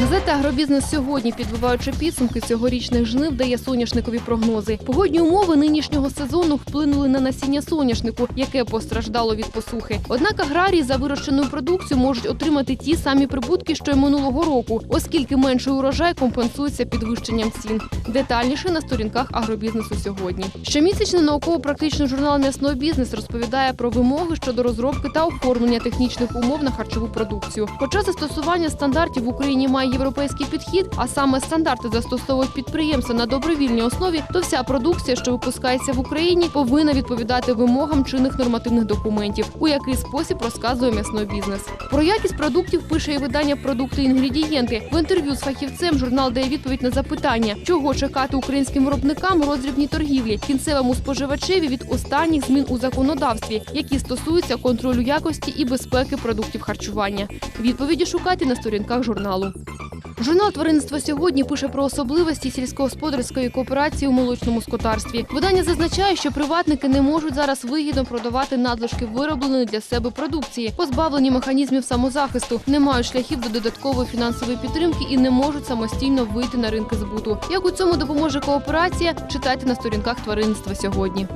Газета Агробізнес сьогодні, підбиваючи підсумки цьогорічних жнив, дає соняшникові прогнози. Погодні умови нинішнього сезону вплинули на насіння соняшнику, яке постраждало від посухи. Однак аграрії за вирощену продукцію можуть отримати ті самі прибутки, що й минулого року, оскільки менший урожай компенсується підвищенням цін. Детальніше на сторінках агробізнесу сьогодні. Щомісячний науково-практичний журнал м'ясного бізнес розповідає про вимоги щодо розробки та оформлення технічних умов на харчову продукцію. Хоча застосування стандартів в Україні має європейський підхід, а саме стандарти застосовують підприємства на добровільній основі, то вся продукція, що випускається в Україні, повинна відповідати вимогам чинних нормативних документів, у який спосіб розказує м'ясний бізнес. Про якість продуктів пише і видання продукти інгредієнти. В інтерв'ю з фахівцем журнал дає відповідь на запитання, чого чекати українським виробникам у торгівлі, кінцевому споживачеві від останніх змін у законодавстві, які стосуються контролю якості і безпеки продуктів харчування. Відповіді шукайте на сторінках журналу. Журнал Тваринництво сьогодні пише про особливості сільськогосподарської кооперації у молочному скотарстві. Видання зазначає, що приватники не можуть зараз вигідно продавати надлишки виробленої для себе продукції, позбавлені механізмів самозахисту, не мають шляхів до додаткової фінансової підтримки і не можуть самостійно вийти на ринки збуту. Як у цьому допоможе кооперація? Читайте на сторінках тваринництва сьогодні.